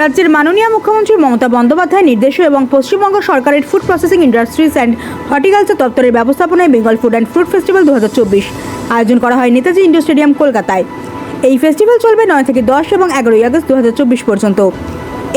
রাজ্যের মাননীয় মুখ্যমন্ত্রী মমতা বন্দ্যোপাধ্যায় নির্দেশ এবং পশ্চিমবঙ্গ সরকারের food processing industries and horticulture দপ্তরের ব্যবস্থাপনায় Bengal food and fruit festival দু আয়োজন করা হয় নেতাজি ইন্ডোর স্টেডিয়াম কলকাতায়। এই ফেস্টিভ্যাল চলবে নয় থেকে দশ এবং এগারোই আগস্ট দু হাজার চব্বিশ পর্যন্ত।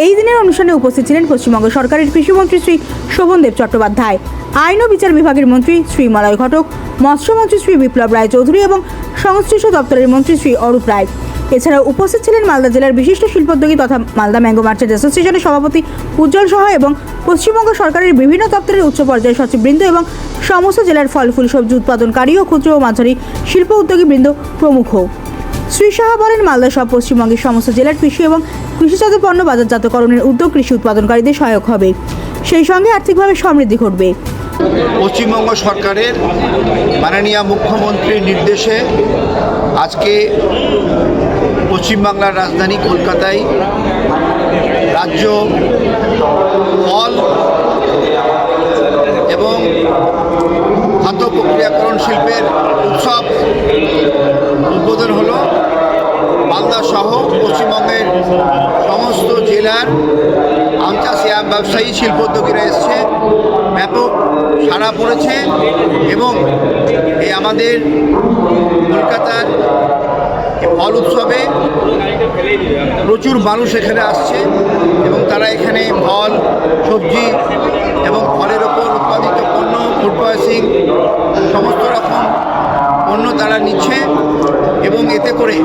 এই দিনের অনুষ্ঠানে উপস্থিত ছিলেন পশ্চিমবঙ্গ সরকারের কৃষিমন্ত্রী শ্রী শোভনদেব চট্টোপাধ্যায়, আইন ও বিচার বিভাগের মন্ত্রী শ্রী মলয় ঘটক, মৎস্যমন্ত্রী শ্রী বিপ্লব রায় চৌধুরী এবং সংশ্লিষ্ট দপ্তরের মন্ত্রী শ্রী অরূপ রায়। এছাড়াও উপস্থিত ছিলেন মালদা জেলার বিশিষ্ট শিল্পোদ্যোগী তথা মালদা ম্যাঙ্গো মার্চেন্ট অ্যাসোসিয়েশনের সভাপতি উজ্জ্বল সহ এবং পশ্চিমবঙ্গ সরকারের বিভিন্ন দপ্তরের উচ্চ পর্যায়ের সচিববৃন্দ এবং সমস্ত জেলার ফল, ফুল, সবজি উৎপাদনকারী ও ক্ষুদ্র ও মাঝারি শিল্প উদ্যোগীবৃন্দ প্রমুখ। শ্রী সাহা বলেন মালদা সহ পশ্চিমবঙ্গের সমস্ত জেলার কৃষি এবং কৃষিজাত পণ্য বাজারজাতকরণের উদ্যোগ কৃষি উৎপাদনকারীদের সহায়ক হবে। সেই সঙ্গে আর্থিকভাবে সমৃদ্ধি ঘটবে। পশ্চিমবঙ্গ সরকারের মাননীয় মুখ্যমন্ত্রীর নির্দেশে আজকে পশ্চিমবাংলার রাজধানী কলকাতায় রাজ্য ফল এবং খাদ্য প্রক্রিয়াকরণ শিল্পের উৎসব উদ্বোধন হলো। মালদা সহ পশ্চিমবঙ্গের সমস্ত জেলার আম চাষি আম ব্যবসায়ী শিল্পোদ্যোগীরা এসছে। ব্যাপক সাড়া পড়েছে এবং এই আমাদের কলকাতার ফল উৎসবে প্রচুর মানুষ এখানে আসছে এবং তারা এখানে ফল, সবজি এবং ফলের ওপর উৎপাদিত পণ্য ফুড প্রসেসিং সমস্ত রকম পণ্য তারা নিচ্ছে এবং এতে করে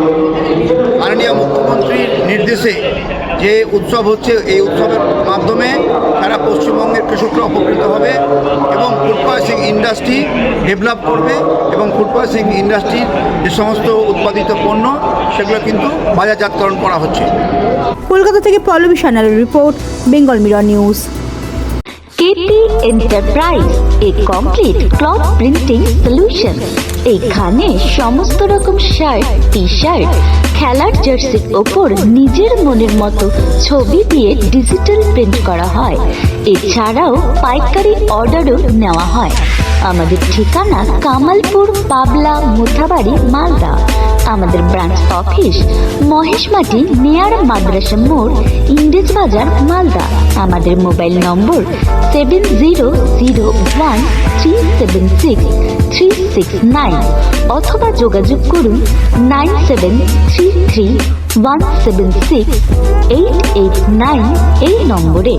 মাননীয় মুখ্যমন্ত্রীর নির্দেশে যে উৎসব হচ্ছে, এই উৎসবের মাধ্যমে তারা পশ্চিমবঙ্গের কৃষকরা উপকৃত হবে এবং ফুড প্রসেসিং ইন্ডাস্ট্রি ডেভেলপ করবে এবং ফুড প্রসেসিং ইন্ডাস্ট্রির যে সমস্ত উৎপাদিত পণ্য, সেগুলো কিন্তু বাজারজাতকরণ করা হচ্ছে। কলকাতা থেকে Pallavi সান্যালের report, Bengal mirror news. KP enterprise a complete cloth printing solution এখানে সমস্ত রকম শার্ট টি শার্ট খেলার জার্সির ওপর নিজের মনের মতো ছবি দিয়ে ডিজিটাল প্রিন্ট করা হয়। এছাড়াও পাইকারি অর্ডারও নেওয়া হয়। আমাদের ঠিকানা কামালপুর, পাবলা, মোথাবাড়ি, মালদা। আমাদের ব্রাঞ্চ অফিস মহেশমাটি, নিয়ার মাদ্রাসা মোড় ইংরেজ বাজার মালদা। আমাদের mobile number seven zero zero one three seven six three six nine অথবা যোগাযোগ করুন nine seven three three one seven six eight eight nine এই নম্বরে।